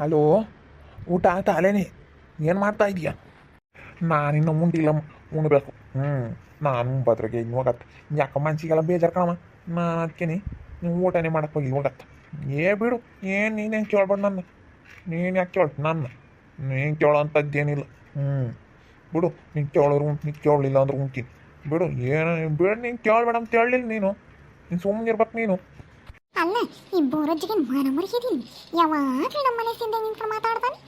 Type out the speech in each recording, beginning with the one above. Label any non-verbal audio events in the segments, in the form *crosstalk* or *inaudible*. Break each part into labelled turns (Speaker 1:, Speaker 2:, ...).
Speaker 1: Hello, ಊಟ ಆಯ್ತಾ? ಅಲೇನಿ ಏನು ಮಾಡ್ತಾ ಇದೀಯ ನಾನಿನ್ನು ಉಂಡಿಲ್ಲ ಉಣ್ಬೇಕು. ಹ್ಞೂ ನಾನು ಬದ್ರಿಗೆ ಇವಾಗತ್ತೆ ಯಾಕ ಮನ್ಸಿಗೆಲ್ಲ ಬೇಜಾರು ಕಣಮ್ಮ ನಾನು ಅದಕ್ಕೇನೆ ನೀವು ಊಟನೇ ಮಾಡಕ್ಕೆ ಹೋಗಿ ಹೋಗತ್ತೆ. ಏ ಬಿಡು, ಏನು ನೀನೇನು ಕೇಳ್ಬೇಡ ನನ್ನ? ನೀನು ಯಾಕೆ ಕೇಳು, ನನ್ನ? ನೀನು ಕೇಳೋ ಅಂಥದ್ದೇನಿಲ್ಲ ಹ್ಞೂ ಬಿಡು, ನೀನು ಕೇಳೋರು ನೀನು ಕೇಳಲಿಲ್ಲ ಅಂದ್ರೆ ಉಂಟಿನಿ ಬಿಡು, ಏನು, ಬಿಡು, ನೀನು ಕೇಳಬೇಡ ಅಂತ ಹೇಳಲಿಲ್ಲ ನೀನು. ನೀನು ಸುಮ್ಮನೆ ಇರ್ಬೇಕು ನೀನು.
Speaker 2: ಅಲ್ಲ ಈ ಬೋರಜ್ಜಿಗೆ ಮನ ಮುರಿಸಿದ್ದೀನಿ ಯಾವಾಗಲೂ ನಮ್ಮ ಮನಸ್ಸಿಂದ ನಿಂತ್ಕೊಂಡು ಮಾತಾಡ್ತಾನೆ.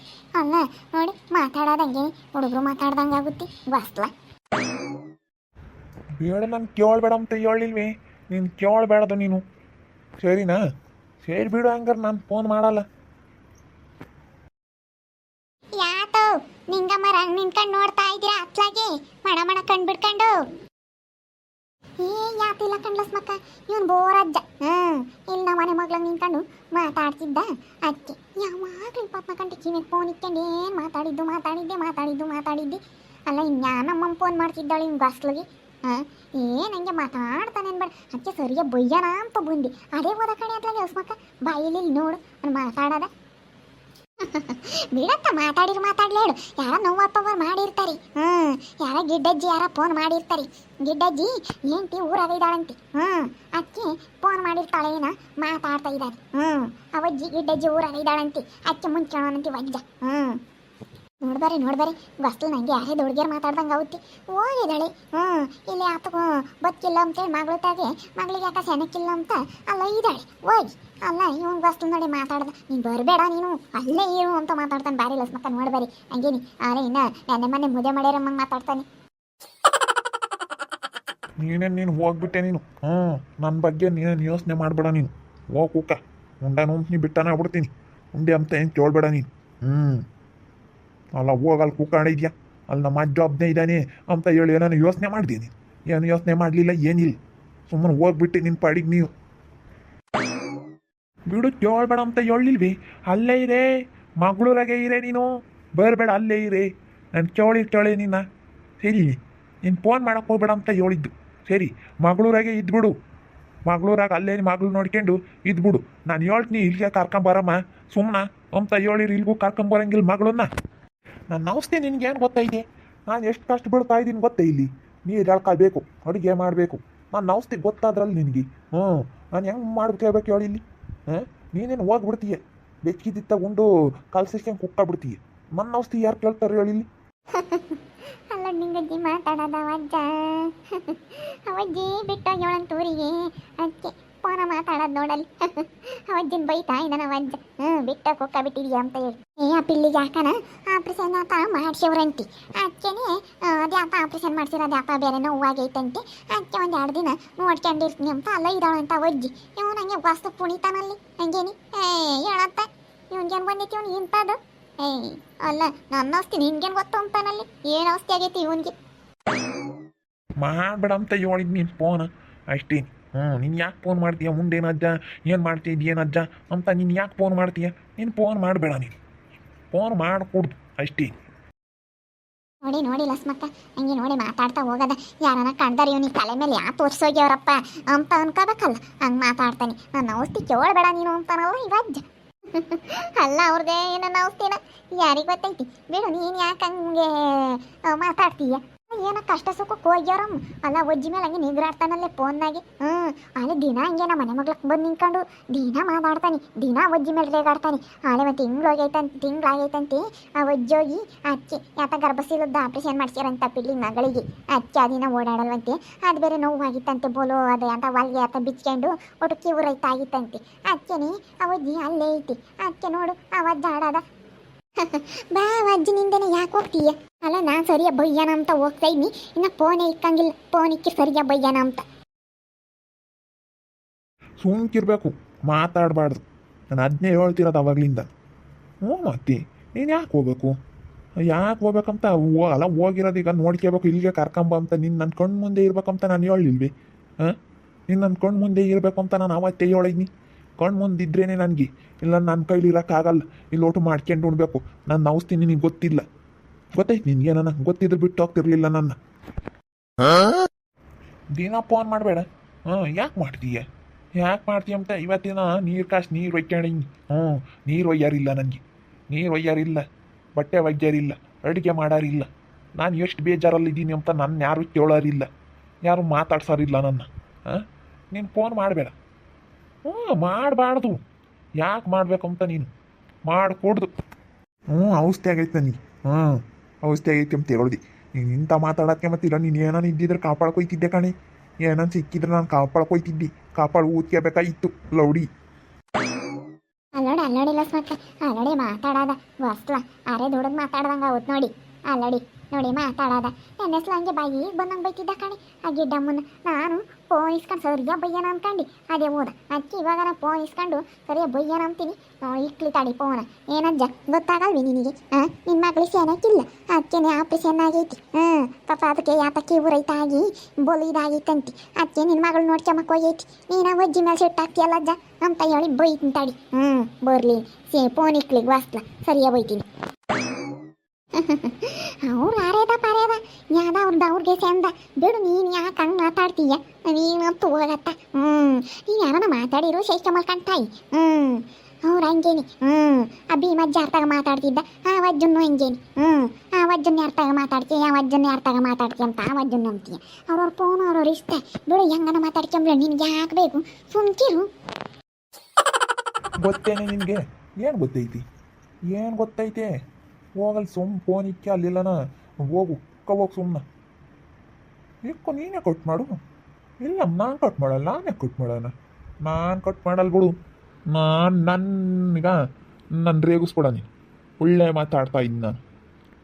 Speaker 2: ಅಲ್ಲ ನೋಡಿ ಮಾತಾಡೋದಂಗೆ ಹುಡುಗರು ಮಾತಾಡ್ದಂಗೆ ಆಗುತ್ತೆ. ಬಸ್ಲ
Speaker 1: ಬೇಡ ನಾನು ಕೇಳಬೇಡ ಅಂತ ಹೇಳಿಲ್ವಿ? ನೀನು ಕೇಳಬೇಡದು ನೀನು. ಸರಿನಾ? ಸರಿ ಬಿಡು ಹಂಗಾರೆ ನಾನು ಫೋನ್ ಮಾಡಲ್ಲ.
Speaker 2: ಯಾತೋ ನಿಂಗ ಮರ ನಿಂತ್ಕೊಂಡು ನೋಡ್ತಾ ಇದ್ದೀರಾ ಅತ್ಲಾಗೆ? ಮಣ ಮಣ ಕಂಡು ಬಿಡ್ಕೊಂಡು ಏ ಯಾತಿಲ್ಲ ಕಣ್ಲಸ್ ಮಕ್ಕ ಇವನ್ ಬೋರಜ್ಜ ಹ್ಮ್. ಇಲ್ಲಿ ನಮ್ಮ ಮನೆ ಮಗ್ಳಂಗ್ ನಿಂತ್ಕೊಂಡು ಮಾತಾಡ್ತಿದ್ದ ಅದಕ್ಕೆ ಯಾವಾಗಲೂ ಪಾಪ ಕಂಡು ಕಿವಿನ ಫೋನ್ ಇಟ್ಕೊಂಡು ಏನು ಮಾತಾಡಿದ್ದು, ಮಾತಾಡಿದ್ದೆ ಮಾತಾಡಿದ್ದು, ಮಾತಾಡಿದ್ದೆ. ಅಲ್ಲ ಇನ್ಯಾ ನಮ್ಮಮ್ಮ ಫೋನ್ ಮಾಡ್ತಿದ್ದಾಳೆ ಹಿಂಗೆ ಗಸ್ಲಿಗೆ ಹಾಂ? ಏ ನಂಗೆ ಮಾತಾಡ್ತಾನೆ ಅನ್ಬೇಡ ಅದಕ್ಕೆ ಸರಿಯ ಬಯ್ಯನ ಅಂತ ಬಂದಿ. ಅದೇ ಹೋದ ಕಡೆ ಹೊಸ್ಮಕ್ಕ ಬಾಯಲ್ಲಿ ನೋಡು ಮಾತಾಡದ. *laughs* ಬಿಡತ್ತ ಮಾತಾಡಿರು ಮಾತಾಡ್ಲೇಳು ಯಾರ ನೋವಪ್ಪವ್ರು ಮಾಡಿರ್ತಾರೆ. ಹ್ಮ್, ಯಾರ ಗಿಡ್ಡಜ್ಜಿ ಯಾರ ಫೋನ್ ಮಾಡಿರ್ತಾರೆ. ಗಿಡ್ಡಜ್ಜಿ, ಏಂಟಿ ಊರಾಗ ಇದ್ದಾಳಂತಿ. ಹ್ಮ್, ಅಕ್ಕಿ ಫೋನ್ ಮಾಡಿರ್ತಾಳೆ ಏನ, ಮಾತಾಡ್ತಾ ಇದ್ದಾರೆ ಹ್ಮ್, ಅವಜ್ಜಿ ಗಿಡ್ಡಜ್ಜಿ ಊರಾಗ ಇದ್ದಾಳಂತಿ. ಅಕ್ಕಿ ಮುಂಚೆ ವಜ್ಜ. ಹ್ಮ್. ನೋಡ್ಬಾರಿ ನೋಡ್ಬಾರಿ ಬಸ್ಲು ನಂಗೆ ಯಾರೇ ಹುಡುಗಿಯರ್ ಮಾತಾಡ್ದಂಗೆ ಆಗುತ್ತೆ ಹೋಗಿದ್ದಾಳೆ. ಹ್ಞೂ, ಇಲ್ಲಿ ಆತ ಬದುಕಿಲ್ಲ ಅಂತೇಳಿ ಮಗಳು ತಾಗೆ, ಮಗಳಿಗೆ ಯಾಕೆ ಸೆನಕ್ಕಿಲ್ಲ ಅಂತ ಅಲ್ಲ ಇದ್ದಾಳೆ. ಹೋಗಿ ಅಲ್ಲ ಇವನ್ ಬಸ್ಲು ನೋಡಿ ಮಾತಾಡ್ದ. ನೀನು ಬರಬೇಡ ನೀನು, ಅಲ್ಲೇ ಇರು ಅಂತ ಮಾತಾಡ್ತಾನೆ. ಬಾರಿ ಲಸ್ ಮಕ್ಕ ನೋಡ್ಬಾರಿ ಹಂಗೇನಿ. ಆರೆ ಇನ್ನ ನೆನ್ನೆ ಮನೆ ಮುದೆ ಮಾಡ್ಯಾರಮ್ಮಂಗೆ ಮಾತಾಡ್ತಾನೆ.
Speaker 1: ನೀನೇನು ನೀನು ಹೋಗ್ಬಿಟ್ಟೆ ನೀನು. ಹ್ಞೂ ನನ್ನ ಬಗ್ಗೆ ನೀನೇನು ಯೋಚನೆ ಮಾಡಬೇಡ ನೀನು. ಹೋಗ್ ಕೂಕ. ಉಂಡ ನೀ ಬಿಟ್ಟಾನ ಆಗ್ಬಿಡ್ತೀನಿ. ಉಂಡೆ ಅಂತ ಏನು ಕೇಳಬೇಡ ನೀನು. ಹ್ಞೂ ಅಲ್ಲ ಹೋಗಲ್ಲಿ ಕೂಕಾಣಿದ್ಯಾ ಅಲ್ಲಿ ನಮ್ಮ ಅಜ್ಜ ಒಬ್ಬನೇ ಇದ್ದಾನೆ ಅಂತ ಹೇಳಿ ನಾನು ಯೋಚನೆ ಮಾಡಿದ್ದೀನಿ ಏನು ಯೋಚನೆ ಮಾಡಲಿಲ್ಲ, ಏನಿಲ್ಲ. ಸುಮ್ಮನೆ ಹೋಗ್ಬಿಟ್ಟು ನಿನ್ನ ಪಾಡಿಗೆ ನೀವು. ಬಿಡು, ಕೇಳ್ಬೇಡ ಅಂತ ಹೇಳಿಲ್ವಿ ಅಲ್ಲೇ ಇರೇ, ಮಗಳೂರಾಗೆ ಇರೇ ನೀನು? ಬರಬೇಡ, ಅಲ್ಲೇ ಇರೆ. ನಾನು ಕೇಳಿ ಕೇಳಿ ನಿನ್ನ. ಸರಿ, ನೀನು ಫೋನ್ ಮಾಡೋಕೆ ಹೋಗ್ಬೇಡ ಅಂತ ಹೇಳಿದ್ದು. ಸರಿ, ಮಗಳೂರಾಗೆ ಇದ್ಬಿಡು ಮಗಳೂರಾಗ ಅಲ್ಲೇ ಮಗಳು ನೋಡ್ಕೊಂಡು ಇದ್ಬಿಡು ನಾನು ಹೇಳ್ತೀನಿ, ಇಲ್ಲಿಗೆ ಕರ್ಕೊಂಬರಮ್ಮ ಸುಮ್ಮನ ಅಂತ ಹೇಳಿರಿ ಇಲ್ಗೂ ಕರ್ಕೊಂಬರಂಗಿಲ್ಲ ಮಗಳನ್ನ. ನಾನು ಅವಸ್ಥೆ ನಿನಗೇನು ಗೊತ್ತೈತೆ ನಾನು ಎಷ್ಟು ಕಷ್ಟ ಬೀಳ್ತಾ ಇದ್ದೀನಿ ಗೊತ್ತೇ ಇಲ್ಲಿ? ನೀರು ಎಳ್ಕೊಬೇಕು ಅಡುಗೆ ಮಾಡಬೇಕು. ನಾನು ನವಸ್ತಿ ಗೊತ್ತಾದ್ರಲ್ಲಿ ನಿನಗೆ. ಹ್ಞೂ, ನಾನು ಹೆಂಗೆ ಮಾಡ್ಬೇಕು ಹೇಳ್ಬೇಕು ಹೇಳಿ ಇಲ್ಲಿ. ಹಾಂ ನೀನೇನು ಹೋಗ್ಬಿಡ್ತೀಯ? ಬೆಚ್ಕಿದಿತ್ತ ಉಂಡು ಕಲ್ಸಿಸ್ಕೊಂಡು ಕುಕ್ಕಾಬಿಡ್ತೀಯ? ನನ್ನ ಔಷಧಿ ಯಾರು ಕೇಳ್ತಾರೆ ಹೇಳಿ ಇಲ್ಲಿ. *laughs*
Speaker 2: ಅಲ್ಲ ನಿಂಗಜ್ಜಿ ಮಾತಾಡೋದ ಅವಜ್ಜ. *laughs* ಅವಜ್ಜಿ ಬಿಟ್ಟೋಗ್ಯವಳಂತೂರಿಗೆ ಅದಕ್ಕೆ ಫೋನ ಮಾತಾಡೋದು ನೋಡಲ್ಲಿ. *laughs* ಅವಜ್ಜಿನ ಬೈತಾ ಇದ್ದಾನ ಅವಜ್ಜ. ಹ್ಞೂ ಬಿಟ್ಟ ಕೊಕ್ಕ ಬಿಟ್ಟಿದ್ಯಾ ಅಂತ ಹೇಳಿ. ಏ, ಆ ಪಿಲ್ಲಿಗೆ ಯಾಕನ ಆಪ್ರೇಷನ್ ಆತ ಮಾಡ್ಸ್ಯವ್ರಂತಿ ಅದಕ್ಕೇನೆ ಅದ್ಯಾಪ ಆಪ್ರೇಷನ್ ಮಾಡ್ಸಿರೋ ಅದ್ಯಾಪ ಬೇರೆ ನೋವಾಗೈತಂತೆ. ಅದಕ್ಕೆ ಒಂದು ಎರಡು ದಿನ ನೋಡ್ಕೊಂಡಿರ್ತೀನಿ. ಅಂತ ಅಲ್ಲ ಇದ್ದಾಳಂತ ಅವಜ್ಜಿ. ಇವ್ ನಂಗೆ ವಾಸ್ತು ಪುಣಿತಾನಲ್ಲಿ. ಹಂಗೇನಿ? ಏ, ಹೇಳತ್ತ. ಇವನ್ಗೇನು ಬಂದೈತಿ ಇವ್ನು ಇಂಥದ್ದು? ಏಯ್ ಅಲ್ಲ, ನನ್ನ ಔಷಧಿ ನಿನ್ಗೇನು ಗೊತ್ತು ಅಂತಾನಲ್ಲಿ. ಏನು ಔಷಧಿ ಆಗೈತಿ ಇವನ್ಗೆ?
Speaker 1: ಮಾಡಬೇಡ ಅಂತ ಹೇಳಿದ್ ನೀನು ಫೋನ್ ಅಷ್ಟೇ ಹ್ಞೂ, ನೀನು ಯಾಕೆ ಫೋನ್ ಮಾಡ್ತೀಯ? ಮುಂದೇನು ಅಜ್ಜ? ಏನು ಮಾಡ್ತೀಯ ಏನು ಅಜ್ಜ? ಅಂತ ನೀನು ಯಾಕೆ ಫೋನ್ ಮಾಡ್ತೀಯ? ನೀನು ಫೋನ್ ಮಾಡಬೇಡ ನೀನು. ಫೋನ್ ಮಾಡಿಕೊಡ್ದು, ಅಷ್ಟೇ.
Speaker 2: ನೋಡಿ ನೋಡಿ ಲಸ್ಮಕ್ಕ, ಹಂಗೆ ನೋಡಿ ಮಾತಾಡ್ತಾ ಹೋಗದ. ಯಾರನ್ನ ಕಂಡಾರ ಇವನಿಗೆ ತಲೆ ಮೇಲೆ ಯಾ ತೋರಿಸೋಗ್ಯವ್ರಪ್ಪ ಅಂತ ಅನ್ಕೋಬೇಕಲ್ಲ. ಹಂಗೆ ಮಾತಾಡ್ತಾನೆ. ನನ್ನ ಔಷಧಿ ಕೇಳಬೇಡ ನೀನು ಅಂತಾನಲ್ಲ ಇವಜ್ಜ ಅಲ್ಲ, ಅವ್ರದೇ ಏನನ್ನ ಔಷಧಿನ? ಯಾರಿಗೆ ಗೊತ್ತೈತಿ? ಬಿಡು, ನೀನು ಯಾಕೆ ಹಂಗೆ ಮಾತಾಡ್ತೀಯ? ಏನ ಕಷ್ಟ ಸುಖಕ್ಕೆ ಹೋಗ್ಯಾರ ಅಲ್ಲ, ಒಜ್ಜಿ ಮೇಲೆ ಹಂಗೆ ನಿಗ್ರಾಡ್ತಾನಲ್ಲೇ ಫೋನ್ನಾಗೆ. ಹ್ಞೂ ಅಲ್ಲಿ ದಿನ ಹಂಗೆ ನಮ್ಮ ಮನೆ ಮಗ್ಳಕ್ಕೆ ಬಂದು ನಿಂತ್ಕೊಂಡು ದಿನ ಮಾತಾಡ್ತಾನೆ, ದಿನ ಒಜ್ಜಿ ಮೇಲೆ ರೇಗಾಡ್ತಾನೆ. ಆಲೆ ಒಂದು ತಿಂಗ್ಳೋಗೈತಂತ ತಿಂಗ್ಳಾಗೈತಂತೆ ಆ ಒಜ್ಜಿ ಹೋಗಿ ಅಕ್ಕಿ ಯಾತ ಗರ್ಭಶೀಲದ ಆಪ್ರೇಷನ್ ಮಾಡ್ಸ್ಯಾರಂತ ಪಿಲ್ಲಿ ಮಗಳಿಗೆ. ಅಕ್ಕಿ ಅದಿನ ಓಡಾಡಲ್ವಂತೆ. ಅದು ಬೇರೆ ನೋವಾಗಿತ್ತಂತೆ, ಬೋಲು ಅದು ಅಂತ ವಾಲ್ಗೆ ಆತ ಬಿಚ್ಕೊಂಡು ಒಟ್ಟು ಕಿವು ರೈತ ಆಗಿತ್ತಂತೆ ಅಕ್ಕೇನೆ ಆ ಒಜ್ಜಿ ಅಲ್ಲೇ ಐತಿ. ಅಚ್ಚೆ ನೋಡು ಆ ವಜ್ಜ ಆಡದ *laughs* ಬಾ ಅಜ್ಜಿ ನಿಂದನೆ ಯಾಕೆ ಹೋಗ್ತೀಯ? ಅಲ್ಲ, ನಾನು ಸರಿಯ ಬಯ್ಯನ ಅಂತ ಹೋಗ್ತಾ ಇದ್ನಿ. ಇನ್ನು ಫೋನೇ ಇಕ್ಕಂಗಿಲ್ಲ. ಫೋನ್ ಇಕ್ಕಿ ಸರಿಯ ಅಂತ.
Speaker 1: ಸುಮ್ಕಿರ್ಬೇಕು. ಮಾತಾಡಬಾರ್ದು. ನಾನು ಅದನ್ನೇ ಹೇಳ್ತಿರೋದು ಅವಾಗ್ಲಿಂದ. ಹ್ಞೂ ಮತ್ತೆ ನೀನು ಯಾಕೆ ಹೋಗ್ಬೇಕು? ಯಾಕೆ ಹೋಗ್ಬೇಕಂತ ಅಲ್ಲ, ಹೋಗಿರೋದು ಈಗ ನೋಡ್ಕೋಬೇಕು ಇಲ್ಲಿಗೆ ಕರ್ಕೊಂಬ ಅಂತ ನಿನ್ನ ನನ್ನ ಕಣ್ಣು ಮುಂದೆ ಇರ್ಬೇಕಂತ ನಾನು ಹೇಳಿಲ್ವಿ ಹಾಂ? ನೀನ್ ನನ್ನ ಕಣ್ಣು ಮುಂದೆ ಇರಬೇಕು ಅಂತ ನಾನು ಅವತ್ತೇ ಹೇಳಿದ್ನಿ. ಕಣ್ಣು ಮುಂದೆ ಇದ್ರೇನೆ ನನಗೆ. ಇಲ್ಲ ನನ್ನ ಕೈಲಿ ಇರೋಕ್ಕಾಗಲ್ಲ. ಇಲ್ಲಿ ಓಟು ಮಾಡ್ಕೊಂಡು ಉಣ್ಬೇಕು. ನಾನು ಔಷಧಿ ನಿನಗೆ ಗೊತ್ತಿಲ್ಲ. ಗೊತ್ತಾಯ್ತು ನಿನಗೆ ನನ್ನ ಗೊತ್ತಿದ್ರೆ ಬಿಟ್ಟು ಹೋಗ್ತಿರ್ಲಿಲ್ಲ ನನ್ನ. ದಿನ ಫೋನ್ ಮಾಡಬೇಡ. ಹಾಂ ಯಾಕೆ ಮಾಡ್ತೀಯ? ಯಾಕೆ ಮಾಡ್ತೀಯ ಅಂತ ಇವತ್ತಿನ ನೀರು ಕಾಸು ನೀರು ಒಯ್ಕೊಂಡಿ ಹ್ಞೂ ನೀರು ಒಯ್ಯಾರಿಲ್ಲ ನನಗೆ. ನೀರು ಒಯ್ಯಾರಿಲ್ಲ. ಬಟ್ಟೆ ಒಗ್ಯಾರಿಲ್ಲ. ಅಡುಗೆ ಮಾಡಾರಿಲ್ಲ. ನಾನು ಎಷ್ಟು ಬೇಜಾರಲ್ಲಿದ್ದೀನಿ ಅಂತ ನನ್ನ ಯಾರು ಕೇಳೋರಿಲ್ಲ. ಯಾರು ಮಾತಾಡ್ಸೋರಿಲ್ಲ ನನ್ನ. ಹಾಂ? ನೀನು ಫೋನ್ ಮಾಡಬೇಡ. ಹ್ಞೂ, ಮಾಡಬಾರ್ದು. ಯಾಕೆ ಮಾಡಬೇಕು ಅಂತ ನೀನು? ಮಾಡಿಕೊಡ್ದು. ಹ್ಞೂ, ಔಷಧಿ ಆಗೈತೆ ನನಗೆ. ಹಾಂ ಔಷಧಿ ಆಗೈತೆ ಅಂತ ಹೇಳ್ದಿ. ನೀನು ಇಂಥ ಮಾತಾಡೋಕ್ಕೆ ಇಲ್ಲ, ನೀನು ಏನೋ ಇದ್ದಿದ್ರೆ ಕಾಪಾಡ್ಕೊಯ್ತಿದ್ದೆ ಕಣೆ. ಏನಾನ ಸಿಕ್ಕಿದ್ರೆ ನಾನು ಕಾಪಾಡ್ಕೊಯ್ತಿದ್ದಿ. ಕಾಪಾಡು ಊದ್ಕೋಬೇಕಾಗಿತ್ತು, ಲೌಡಿ.
Speaker 2: ಅಲ್ಲೋಡಿ ಅಲ್ಲೋಡಿ ಲಸ್ಮಕ್ಕ ಅಲ್ಲೋಡಿ, ಮಾತಾಡೋದ. ವಸ್ಲ ಅರೆ ದುಡ್ದು ಮಾತಾಡ್ದಂಗ ಅವತ್ತು ನೋಡಿ. ಅಲ್ಲೋಡಿ. ನೋಡಿ ಮಾತಾಡೋದ ನನ್ನ ಹೆಸರು ಹಂಗೆ ಬಾಯಿ ಬಂದಂಗೆ ಬೈತಿದ್ದ ಕಣಿ. ಆ ಗಿಡ್ಡಮ್ಮನ ನಾನು ಫೋನ್ ಇಸ್ಕೊಂಡು ಸರಿಯ ಬಯ್ಯನ ಅನ್ಕಂಡು. ಅದೇ ಹೋದ ಅದಕ್ಕೆ ಇವಾಗ ನಾನು ಫೋನ್ ಇಸ್ಕೊಂಡು ಸರಿಯ ಬಯ್ಯನ ಅಂತೀನಿ. ಇಕ್ಲಿ ತಾಡಿ ಫೋನ ಏನಜ್ಜ ಗೊತ್ತಾಗಲ್ವಿ ನಿನಗೆ? ಹಾಂ ನಿನ್ನ ಮಗಳಿಗೆ ಏನಕ್ಕಿಲ್ಲ ಅದಕ್ಕೆ ಆಪ್ರೇಷನ್ ಆಗೈತಿ ಹಾಂ ಪಾಪ ಅದಕ್ಕೆ ಯಾತಕ್ಕೆ ಊರೈತ ಆಗಿ ಬೋಲು ಇದಾಗೈತಂತಿ. ಅದಕ್ಕೆ ನಿನ್ನ ಮಗಳು ನೋಡ್ಕೊಂಬಕ್ ಹೋಗೈತಿ. ನೀನು ಒಜ್ಜಿ ಮೇಲೆ ಸಿಟ್ಟು ಹಾಕ್ತಿಯಲ್ಲ ಅಜ್ಜ? ಅಂತ ಹೇಳಿ ಬೈತೀನಿ ತಾಡಿ ಹ್ಞೂ ಬರಲಿ. ಸೇ ಫೋನ್ ಇಕ್ಲಿಗೆ ವಾಸ್ಲ ಸರಿಯಾ ಬೈತೀನಿ. ಚಂದ ಬಿಡು ನೀನು ಯಾಕೆ ಹಂಗೆ ಮಾತಾಡ್ತೀಯ? ನೀನಂತೂ ಹೋಗತ್ತ. ಹ್ಞೂ ನೀನು ಯಾರನ್ನ ಮಾತಾಡಿರೋ ಶೇಷ ಮಲ್ಕಂತಾಯಿ ಹ್ಞೂ ಅವ್ರು ಹಂಗೇನಿ. ಹ್ಞೂ ಆ ಭೀಮಜ್ಜ ಅರ್ಥಾಗ ಮಾತಾಡ್ತಿದ್ದ? ಆ ವಜ್ಜನ್ನು ಹಂಗೇನಿ? ಹ್ಞೂ ಆ ವಜ್ಜನ್ನು ಅರ್ಥಾಗ ಮಾತಾಡ್ತೀಯ ಆ ವಜ್ಜನ್ನು ಅರ್ಥಾಗ ಮಾತಾಡ್ತೀಯ ಅಂತ ಆ ವಜ್ಜನ್ನು ಅಂತೀಯ ಅವ್ರವ್ರ ಫೋನ್ ಅವ್ರವ್ರ ಇಷ್ಟ. ಬಿಡು ಹೆಂಗನ ಮಾತಾಡ್ಕೊಂಬ್ಲ ನಿನ್ಗೆ ಯಾಕೆ ಬೇಕು? ಸುಮ್ಕಿರು
Speaker 1: ಗೊತ್ತೇನೆ ನಿನಗೆ. ಏನು ಗೊತ್ತೈತಿ? ಏನು ಗೊತ್ತೈತೆ? ಹೋಗಲ್ಲಿ ಸುಮ್ಮ ಫೋನ್ ಇಕ್ಕಿ ಅಲ್ಲಿಲ್ಲನ ಹೋಗು ಹೋಗಿ ಸುಮ್ಮನೆ ಇಕ್ಕು ನೀನೇ ಕಟ್ ಮಾಡು. ಇಲ್ಲ, ನಾನು ಕಟ್ ಮಾಡಲ್ಲ, ನಾನೇ ಕಟ್ ಮಾಡೋಣ. ನಾನು ಕಟ್ ಮಾಡಲ್ ಬಿಡು. ನಾನು ನನ್ನೀಗ ನನ್ನ ರೇಗಿಸ್ಬಿಡ ನೀನು. ಒಳ್ಳೆ ಮಾತಾಡ್ತಾ ಇದ್ದೀನಿ ನಾನು.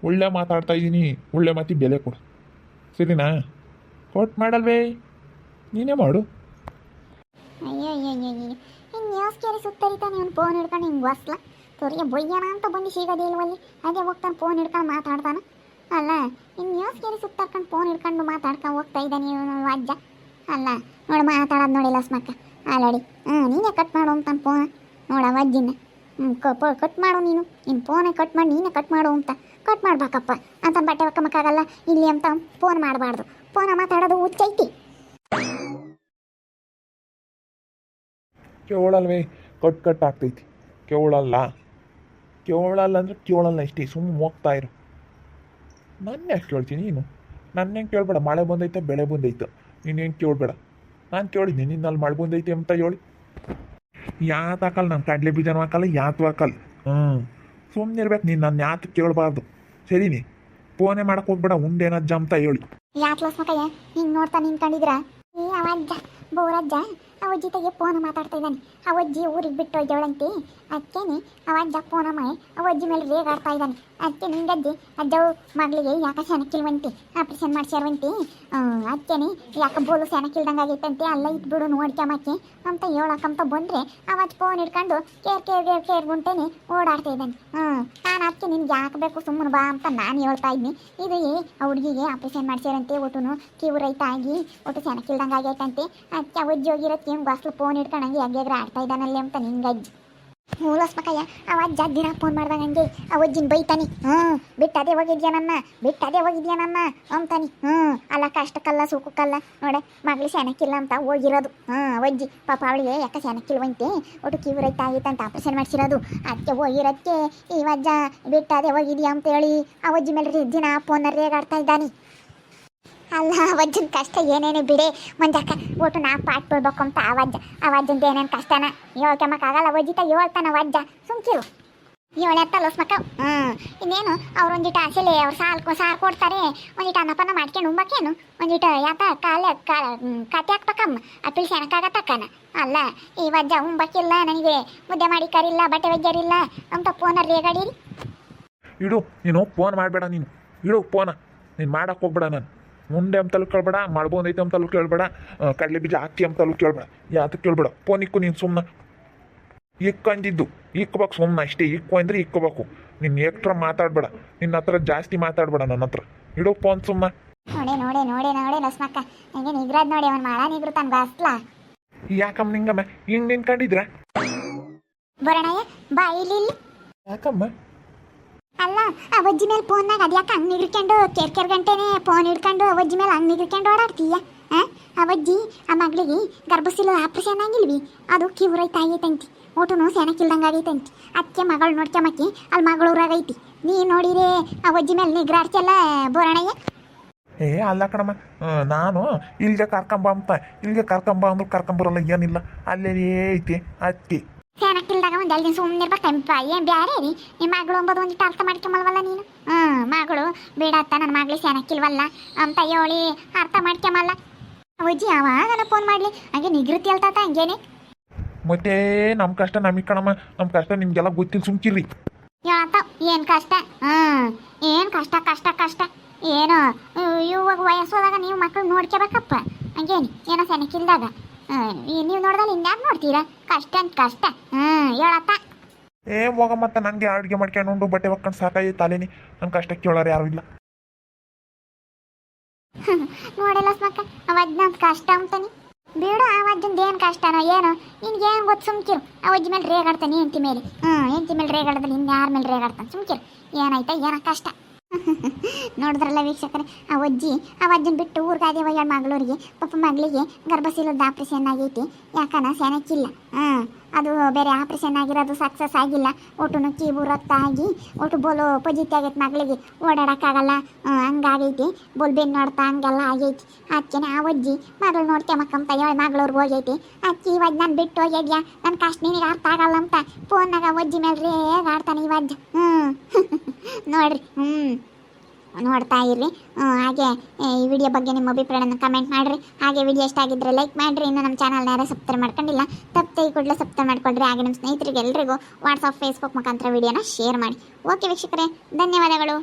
Speaker 1: ಒಳ್ಳೆ ಮಾತಾಡ್ತಾ ಇದ್ದೀನಿ. ಒಳ್ಳೆ ಮಾತಿ ಬೆಲೆ ಕೊಡು. ಸರಿನಾ? ಕಟ್ ಮಾಡಲ್ವೇ? ನೀನೇ ಮಾಡು.
Speaker 2: ಅಯ್ಯೋ ಅಯ್ಯೋ ಅಯ್ಯೋ ಹಿಂಗೆ ನೀನು ಸುತ್ತರಿತಾನೆ ಅವ್ನು ಫೋನ್ ಹಿಡ್ಕೊಂಡು ಹಿಂಗೆ ಬಸ್ಲ ತೊರಿಗೆ ಬೊಯ್ಯಣ ಅಂತ ಬಂದು ಸಿಗೋದೇ ಇಲ್ವಲ್ಲಿ? ಅದೇ ಹೋಗ್ತಾನೆ ಫೋನ್ ಹಿಡ್ಕೊಂಡು ಮಾತಾಡ್ತಾನೆ. ಅಲ್ಲ ಇನ್ನು ಕೇಳಿ ಸುತ್ತಾಡ್ಕೊಂಡು ಫೋನ್ ಹಿಡ್ಕೊಂಡು ಮಾತಾಡ್ಕೊಂಡು ಹೋಗ್ತಾ ಇದ್ದಾನೆ ಇವನು ಅಜ್ಜ. ಅಲ್ಲ, ನೋಡಿ, ಮಾತಾಡೋದು ನೋಡಿ ಲಸ್ಮಕ್ಕ ಆಲ್ರೆಡಿ ಹ್ಞೂ ನೀನೇ ಕಟ್ ಮಾಡು ಅಂತ ಫೋನ್ ನೋಡ ಅಜ್ಜಿನ. ಹ್ಞೂ ಕಟ್ ಮಾಡು ನೀನು. ನಿನ್ನ ಫೋನೇ ಕಟ್ ಮಾಡಿ, ನೀನೇ ಕಟ್ ಮಾಡು ಅಂತ. ಕಟ್ ಮಾಡ್ಬೇಕಪ್ಪ. ಅಂತ ಬಟ್ಟೆ ಒಕ್ಕಮಕ್ಕಾಗಲ್ಲ ಇಲ್ಲಿ ಅಂತ ಫೋನ್ ಮಾಡಬಾರ್ದು. ಫೋನ ಮಾತಾಡೋದು ಹುಚ್ಚೈತಿ.
Speaker 1: ಕೇಳಲ್ವೇ ಕಟ್ ಕಟ್ ಆಗ್ತೈತಿ. ಕೇಳಲ್ಲ ಕೇಳಲ್ಲ ಅಂದ್ರೆ ಕೇಳಲ್ಲ ಇಷ್ಟೇ ಸುಮ್ಮನೆ ಹೋಗ್ತಾ ಇರು. ನನ್ನ ಯಾಕೆ ಕೇಳ್ತೀನಿ ನೀನು? ನನ್ನ ಹೆಂಗೆ ಕೇಳಬೇಡ, ಮಳೆ ಬಂದೈತೆ, ಬೆಳೆ ಬಂದೈತೆ. ನೀನು ಹೆಂಗೆ ಕೇಳಬೇಡ. ನಾನು ಕೇಳಿದ್ದೀನಿ ನಿನ್ನ ಅಲ್ಲಿ ಮಳೆ ಬಂದೈತೆ ಅಂತ ಹೇಳಿ. ಯಾತ್ ಹಾಕಲ್ಲ ನಾನು ಕಡಲೆ ಬೀಜನೂ ಹಾಕಲ್ಲ ಯಾತು ಹಾಕಲ್ಲ ಹ್ಞೂ ಸುಮ್ಮನೆ ಇರ್ಬೇಕು, ನೀನು ನನ್ನ ಯಾತು ಕೇಳಬಾರ್ದು. ಸರಿನಿ ಫೋನೇ ಮಾಡಕ್ಕೆ ಹೋಗ್ಬೇಡ ಉಂಡೇನಜ್ಜ ಅಂತ ಹೇಳಿ.
Speaker 2: ಮಕ್ಕಯ್ಯ ಹಿಂಗೆ ನೋಡ್ತಾ ನಿಂತ್ಕೊಂಡಿದ್ರ? ಬೋರಜ್ಜ. ಅವಜ್ಜಿ ತೆಗೆ ಫೋನ್ ಮಾತಾಡ್ತಾ ಇದ್ದಾನೆ. ಅವಜ್ಜಿ ಊರಿಗೆ ಬಿಟ್ಟು ಹೋಗ್ಯವಳಂತೆ ಅದಕ್ಕೇನೆ ಅವಜ್ಜ ಫೋನ ಮಾಡಿ ಅವಜ್ಜಿ ಮೇಲೆ ರೇಗಾಡ್ತಾ ಇದ್ದಾನೆ. ಅದಕ್ಕೆ ನಿಂಗಜ್ಜಿ ಅಜ್ಜವು ಮಗಳಿಗೆ ಯಾಕೆ ಸೆನಕಿಲ್ವಂತೆ ಆಪ್ರೇಷನ್ ಮಾಡ್ಸ್ಯಾರವಂತೆ? ಅದಕ್ಕೇನೆ ಯಾಕೆ ಬೋಲು ಸೆನಕಿಲ್ದಂಗೆ ಆಗೈತಂತೆ ಅಲ್ಲ ಇಟ್ಬಿಡು ನೋಡ್ಕೊಂಬಕ್ಕೆ ಅಂತ ಹೇಳಕ್ಕಂತ ಬಂದರೆ ಅವಜ್ಜಿ ಫೋನ್ ಹಿಡ್ಕೊಂಡು ಕೇರ್ ಕೇರ್ ಕೇರ್ ಕೇರ್ ಗುಂಟೇನೆ ಓಡಾಡ್ತಾ ಇದ್ದಾನೆ. ಹ್ಞೂ ನಾನು ಅದಕ್ಕೆ ನಿನ್ಗೆ ಯಾಕೆ ಬೇಕು ಸುಮ್ಮನೆ ಬಾ ಅಂತ ನಾನು ಹೇಳ್ತಾ ಇದ್ದೀನಿ ಇದು ಏ ಹುಡುಗಿಗೆ ಆಪ್ರೇಷನ್ ಮಾಡ್ಸ್ಯಾರಂತೆ ಒಟ್ಟುನು ಕಿವು ರೈತ ಆಗಿ ಒಟ್ಟು ಸೆನಕಿಲ್ದಂಗೆ ಆಗೈತಂತೆ ಅದಕ್ಕೆ ಅವಜ್ಜಿ ಹೋಗಿರೋಕ್ಕೆ ಏನು ಬಾಸ್ಲು ಫೋನ್ ಹಿಡ್ಕೊಂಡಂಗೆ ಹಂಗೆ ಆಡ್ತಾ ಇದ್ದಾನಲ್ಲಿ ಅಂತ ನಿಂಗೆ ಅಜ್ಜಿ ಮೂಲಸ್ಮಕಯ್ಯ ಅವ ಅಜ್ಜ ದಿನ ಫೋನ್ ಮಾಡ್ದಾಗ ಹಂಗೆ ಅವಜ್ಜಿನ ಬೈತಾನೆ. ಹ್ಞೂ ಬಿಟ್ಟು ಅದೇ ಹೋಗಿದ್ಯಾ ನನ್ನ? ಬಿಟ್ಟು ಅದೇ ಹೋಗಿದ್ಯಾ ನನ್ನ? ಅಂತಾನೆ. ಹ್ಞೂ, ಅಲ್ಲ ಕಷ್ಟಕ್ಕಲ್ಲ, ಸುಖಕ್ಕಲ್ಲ. ನೋಡೆ, ಮಗಳು ಸೆನಕ್ಕಿಲ್ಲ ಅಂತ ಹೋಗಿರೋದು. ಹ್ಞೂ ಅವಜ್ಜಿ ಪಾಪ ಅವಳಿಗೆ ಯಾಕೆ ಸೆನಕ್ಕಿಲ್ವಂತೆ ಒಟ್ಟು ಕಿವಿ ರೈತ ಅಂತ ಆಪರೇಷನ್ ಮಾಡಿಸಿರೋದು. ಅದಕ್ಕೆ ಹೋಗಿರೋದಕ್ಕೆ ಈ ಅಜ್ಜ ಬಿಟ್ಟು ಅದೇ ಹೋಗಿದ್ಯಾ ಅಂತ ಹೇಳಿ ಅವಜ್ಜಿ ಮೇಲೆ ದಿನ ಫೋನ್ ರೇಗಾಡ್ತಾ ಇದ್ದಾನೆ. ಅಲ್ಲ, ಅವಜ್ಜನ ಕಷ್ಟ ಏನೇನು ಬಿಡೆ. ಮಂಜಾಕ ಒಟ್ಟು ನಾ ಪಾಟ್ ಬಿಡ್ಬೇಕು ಅಂತ ಅವಜ್ಜ. ಅವಜ್ಜಂದ ಏನೇನು ಕಷ್ಟನ? ಹೇಳ್ಕೊಂಬಕ್ಕಾಗಲ್ಲ ಅವಜ್ಜಿತ ಹೇಳ್ತಾನ ಅವಜ್ಜ. ಸುಮ್ಕಿರು ಏಳೆತ್ತ ಲೋಸ್ಮಕ್ಕ ಹ್ಞೂ ಇನ್ನೇನು? ಅವ್ರೊಂದಿಟ ಆಸೆಲೆ ಅವ್ರು ಸಾಲ್ ಸಾರು ಕೊಡ್ತಾರೆ. ಒಂದಿಟ ಅನ್ನಪನ್ನ ಮಾಡ್ಕೊಂಡು ಉಂಬಕ್ಕೇನು ಒಂದಿಟ ಯಾತ ಕಾಲ ಕತೆ ಹಾಕ್ಬೇಕಮ್ಮ. ಅಪ್ಪಿಲ್ ಸೆನಕಾಗತ್ತಕ್ಕನ ಅಲ್ಲ, ಈ ವಜ್ಜ ಉಂಬಕ್ಕಿಲ್ಲ ನನಗೆ. ಮುದ್ದೆ ಮಾಡಿ ಕರಿಲ್ಲ, ಬಟ್ಟೆ ವೆಜ್ಜರಿಲ್ಲ ಅಂತ ಫೋನಲ್ಲಿ ರೇಗಾಡಿರಿ.
Speaker 1: ಇಡು, ನೀನು ಫೋನ್ ಮಾಡಬೇಡ ನೀನು. ಇಡು ಫೋನ ನೀನು ಮಾಡಕ್ಕೆ ಹೋಗ್ಬೇಡ ನಾನು. ಮುಂದೆ ಅಂತಲೂ ಕೇಳ್ಬೇಡ ಮಾಡ್ಬೋದೈತೆ ಅಂತಲೂ ಕೇಳ್ಬೇಡ ಕಡಲೆ ಬೀಜ ಹಾಕಿ ಅಂತಲೂ ಕೇಳಬೇಡ ಯಾತಕ್ಕೆ ಕೇಳ್ಬೇಡ. ಫೋನಿಕ್ಕು ಇಕ್ಕು ನೀನು ಸುಮ್ಮನೆ ಇಕ್ಕಂದಿದ್ದು ಇಕ್ಕಬೇಕು ಸುಮ್ಮನೆ ಅಷ್ಟೇ ಇಕ್ಕು ಅಂದ್ರೆ ಇಕ್ಕಬೇಕು ನಿನ್ನ ಎಕ್ಟ್ರ ಮಾತಾಡಬೇಡ ನಿನ್ನ ಹತ್ರ ಜಾಸ್ತಿ ಮಾತಾಡಬೇಡ ನನ್ನ ಹತ್ರ. ಇಡು ಪೋನ್ ಸುಮ್ಮನೆ
Speaker 2: ನೋಡಿ ನೋಡಿ ನೋಡಿ ನೋಡಿ ಲಸ್ಮಕ್ಕ ಹಂಗೆ ನಿಗ್ರದ್ ನೋಡಿ ಅವನು ಮಾಡ ನಿಗ್ರು ಬಸ್ಲಾ.
Speaker 1: ಯಾಕಮ್ಮ ನಿಂಗಮ್ಮ ಹಿಂಗೆ ನಿನ್ಕೊಂಡಿದ್ರ
Speaker 2: ಬರೋಣಯ್ಯ ಬಾ ಇಲ್ಲಿ.
Speaker 1: ಯಾಕಮ್ಮ?
Speaker 2: ಅಲ್ಲ ಅವಜ್ಜಿ ಮೇಲೆ ಫೋನ್ನಾಗ ಅದ್ಯಾಕೆ ಹಂಗೆ ನಿಗ್ರಿಕೊಂಡು ಕೇರ್ ಕೇರ್ ಗಂಟೆನೇ ಫೋನ್ ಹಿಡ್ಕೊಂಡು ಅವಜ್ಜಿ ಮೇಲೆ ಹಂಗೆ ನಿಗ್ರಿಕೊಂಡು ಓಡಾಡ್ತೀಯ? ಆ? ಅವಜ್ಜಿ ಆ ಮಗಳಿಗೆ ಗರ್ಭಶೀಲ ಆಪ್ರೇಷನ್ ಆಗಿಲ್ವಿ? ಅದು ಕಿವ್ರೈ ತಾಯಿ ತಂತಿ. ಊಟನು ಸೆನಕ್ಕಿಲ್ದಂಗೆ ಆಗೈತಂತಿ ಅದಕ್ಕೆ ಮಗಳು ನೋಡ್ಕೊಂಬಕ್ಕಿ ಅಲ್ಲಿ ಮಗಳು ಊರಾಗೈತಿ ನೀ ನೋಡಿರೇ ಅವಜ್ಜಿ ಮೇಲೆ ನಿಗ್ರಾಡ್ಸಲ್ಲ ಬೋರಣಯ್ಯ?
Speaker 1: ಏ ಅಲ್ಲ ಕಣಮ್ಮ ಆ, ನಾನು ಇಲ್ಲಿಗೆ ಕರ್ಕೊಂಬ ಅಂತ. ಇಲ್ಲಿಗೆ ಕರ್ಕೊಂಬ ಅಂದ್ರೆ ಕರ್ಕೊಂಬರಲ್ಲ ಏನಿಲ್ಲ. ಅಲ್ಲೇ ಐತಿ ಅತ್ತಿ
Speaker 2: ಸೆನಕ್ಕಿಲ್ದಾಗ ಒಂದು ಎರಡು ದಿನ ಸುಮ್ಮನೆ ಇರ್ಬೇಕಂಪ ಏನು ಬ್ಯಾರೆ ರೀ? ನಿಮ್ಮ ಮಗಳು ಒಂಬದು ಒಂದಿಟ್ಟು ಅರ್ಥ ಮಾಡ್ಕೊಂಬಲ್ವಲ್ಲ ನೀನು? ಹ್ಞೂ ಮಗಳು. ಬೇಡತ್ತ ನನ್ನ ಮಗಳು ಸೆನಕ್ಕಿಲ್ವಲ್ಲ ಅಂತ ಹೇಳಿ ಅರ್ಥ ಮಾಡ್ಕೊಂಬಲ್ಲ. ಅವಜ್ಜಿ ಯಾವಾಗನ ಫೋನ್ ಮಾಡ್ಲಿ. ಹಂಗೆ ನಿಗೃತಿ ಅಲ್ತಾತ ಹಂಗೇನೆ?
Speaker 1: ಮತ್ತೆ ನಮ್ಮ ಕಷ್ಟ ನಮಗೆ ಕಣಮ್ಮ. ನಮ್ಮ ಕಷ್ಟ ನಿಮ್ಗೆಲ್ಲ ಗೊತ್ತಿಲ್ಲ ಸುಮ್ಕಿರಿ.
Speaker 2: ಹೇಳತ್ತ ಏನು ಕಷ್ಟ? ಹ್ಞೂ ಏನು ಕಷ್ಟ ಕಷ್ಟ ಕಷ್ಟ? ಏನು ಇವಾಗ ವಯಸ್ಸೋದಾಗ ನೀವು ಮಕ್ಕಳು ನೋಡ್ಕೋಬೇಕಪ್ಪ. ಹಂಗೇನಿ ಏನೋ ಸೆನಕ್ಕಿಲ್ದಾಗ ನೀವು ನೋಡ್ದಲ್ಲಿ ಇನ್ಯಾರು ನೋಡ್ತೀರಾ? ಕಷ್ಟ ಅಂತ ಕಷ್ಟ. ಹ್ಞೂ ಹೇಳತ್ತ
Speaker 1: ಏ ಹೋಗ ಮತ್ತೆ ನನಗೆ ಅಡುಗೆ ಮಾಡ್ಕೊಂಡು ಉಂಡು ಬಟ್ಟೆ ಒಕ್ಕೊಂಡು ಸಾಕಾಯಿ ತಾಲಿನಿ. ನನ್ನ ಕಷ್ಟ ಕೇಳೋರು ಯಾರು ಇಲ್ಲ.
Speaker 2: ನೋಡಿಲ್ಲ ಸ್ಮಕ್ಕ ಅವಜ್ಜಂತ ಕಷ್ಟ ಅಂತಾನೆ ಬಿಡು ಅವಜ್ಜಂದು ಏನು ಕಷ್ಟನೋ ಏನೋ ನಿನ್ಗೆ ಏನು ಗೊತ್ತು ಸುಮ್ಕಿರು. ಅವಜ್ಜಿ ಮೇಲೆ ರೇಗಾಡ್ತಾನೆ ಹೆಂಡತಿ ಮೇಲೆ. ಹ್ಞೂ ಹೆಂಡತಿ ಮೇಲೆ ರೇಗಾಡ್ದಲ್ಲಿ ಇನ್ಯಾರ ಮೇಲೆ ರೇಗಾಡ್ತಾನೆ ಸುಮ್ಕಿರು. ಏನಾಯ್ತಾ ಏನೋ ಕಷ್ಟ. ನೋಡಿದ್ರಲ್ಲ ವೀಕ್ಷಕರೇ, ಆ ಅಜ್ಜಿ, ಆ ಅಜ್ಜನ ಬಿಟ್ಟು ಊರ್ಗಾದೆ ಒಯ್ಯಾಳ ಮಂಗಳೂರಿಗೆ ಪಾಪ ಮಗಳಿಗೆ ಗರ್ಭಶೀಲದ ಆಪ್ರೇಷನ್ ಆಗೈತಿ. ಯಾಕನ ಸೆನಕ್ಕಿಲ್ಲ ಹಾಂ ಅದು ಬೇರೆ ಆಪ್ರೇಷನ್ ಆಗಿರೋದು ಸಕ್ಸಸ್ ಆಗಿಲ್ಲ. ಒಟ್ಟು ಕೀಬು ರಕ್ತ ಆಗಿ, ಒಟ್ಟು ಬೋಲು ಪಜಿತಿ ಆಗೈತೆ ಮಗಳಿಗೆ. ಓಡಾಡೋಕ್ಕಾಗಲ್ಲ. ಹಂಗಾಗೈತಿ. ಬೋಲ್ ಬೆನ್ನು ನೋಡ್ತಾ ಹಂಗೆಲ್ಲ ಆಗೈತಿ. ಅದಕ್ಕೆ ಆ ಅಜ್ಜಿ, ಮಗಳು ನೋಡ್ಕೊಂಬಕ್ಕಂತ ಹೇಳಿ ಮಗಳವ್ರಿಗೆ ಹೋಗೈತಿ. ಅಕ್ಕಿ ಇವಾಗ ನಾನು ಬಿಟ್ಟು ಹೋಗ್ಯಾ ನನ್ನ ಕಷ್ಟ ನಿನಗೆ ಅರ್ಥ ಆಗಲ್ಲ ಅಂತ. ಫೋನ್ನಾಗ ಅಜ್ಜಿ ಮೇಲೆ ರೇ ಆಡ್ತಾನೆ ಇವಾಗ ಹ್ಞೂ *laughs* ನೋಡ್ರಿ. ಹ್ಞೂ ನೋಡ್ತಾ ಇರ್ರಿ. ಹಾಗೆ ಈ ವಿಡಿಯೋ ಬಗ್ಗೆ ನಿಮ್ಮ ಅಭಿಪ್ರಾಯನ ಕಮೆಂಟ್ ಮಾಡಿರಿ. ಹಾಗೆ ವಿಡಿಯೋ ಇಷ್ಟ ಆಗಿದ್ರೆ ಲೈಕ್ ಮಾಡಿರಿ. ಇನ್ನು ನಮ್ಮ ಚಾನಲ್ನ ಯಾರು ಸಬ್ಸ್ಕ್ರೈಬ್ ಮಾಡ್ಕೊಂಡಿಲ್ಲ, ತಪ್ಪದೆ ಕೂಡಲೇ ಸಬ್ಸ್ಕ್ರೈಬ್ ಮಾಡ್ಕೊಳ್ರಿ. ಹಾಗೆ ನಮ್ಮ ಸ್ನೇಹಿತರಿಗೆ ಎಲ್ರಿಗೂ ವಾಟ್ಸಪ್ ಫೇಸ್ಬುಕ್ ಮುಖಾಂತರ ವಿಡಿಯೋನ ಶೇರ್ ಮಾಡಿ. ಓಕೆ ವೀಕ್ಷಕರೇ, ಧನ್ಯವಾದಗಳು.